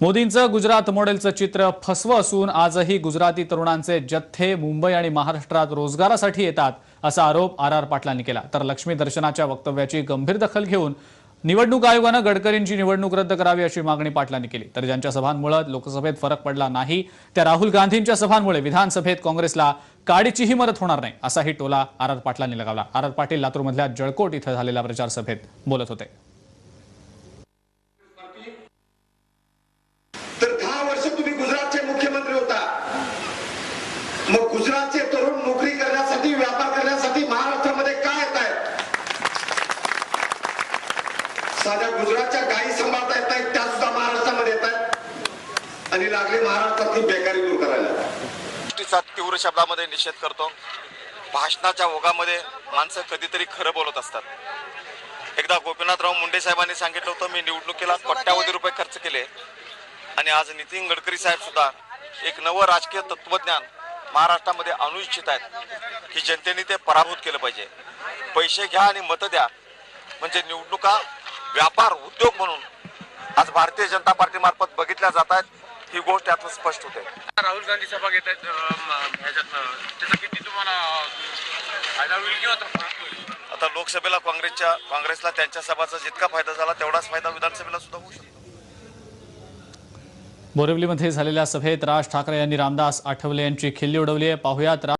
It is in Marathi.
मोदींचं गुजरात मॉडेलचं चित्र फसवं असून आजही गुजराती तरुणांचे जथ्थे मुंबई आणि महाराष्ट्रात रोजगारासाठी येतात असा आरोप आर आर पाटलांनी केला. तर लक्ष्मी दर्शनाच्या वक्तव्याची गंभीर दखल घेऊन निवडणूक आयोगानं गडकरींची निवडणूक रद्द करावी अशी मागणी पाटलांनी केली. तर ज्यांच्या सभांमुळे लोकसभेत फरक पडला नाही त्या राहुल गांधींच्या सभांमुळे विधानसभेत काँग्रेसला काडीचीही मदत होणार नाही असाही टोला आर आर पाटलांनी लगावला. आर आर पाटील लातूरमधल्या जळकोट इथं झालेल्या प्रचार सभेत बोलत होते. साध्या गुजरातच्या गायी सांभाळता येत नाहीत त्या सुद्धा महाराष्ट्रामध्ये येत आहेत. आणि लागले महाराष्ट्रातली बेकारी दूर करायला. गोष्टीचा तीव्र शब्दामध्ये निषेध करतो. भाषणाच्या ओघामध्ये माणसं कधीतरी खरं बोलत असतात. एकदा गोपीनाथराव मुंडे साहेबांनी सांगितलं होतं मी निवडणुकीला कोट्यावधी रुपये खर्च केले. आणि आज नितीन गडकरी साहेब सुद्धा एक नवं राजकीय तत्वज्ञान महाराष्ट्रामध्ये आणू इच्छित आहेत की जनतेने ते पराभूत केलं पाहिजे. पैसे घ्या आणि मतं द्या. म्हणजे निवडणुका व्यापार उद्योग म्हणून आज भारतीय जनता पार्टी मार्फत बघितल्या जात आहेत. ही गोष्ट यातून स्पष्ट होते. राहुल गांधी सभा घेत आहेत ह्याच्यातनं त्याचा किती तुम्हाला अं, फायदा होईल किंवा आता लोकसभेला काँग्रेसच्या काँग्रेसला त्यांच्या सभाचा जितका फायदा झाला तेवढाच फायदा विधानसभेला सुद्धा होऊ शकतो. बोरिवलीमध्ये झालेल्या सभेत राज ठाकरे यांनी रामदास आठवले यांची खिल्ली उडवली आहे. पाहुयात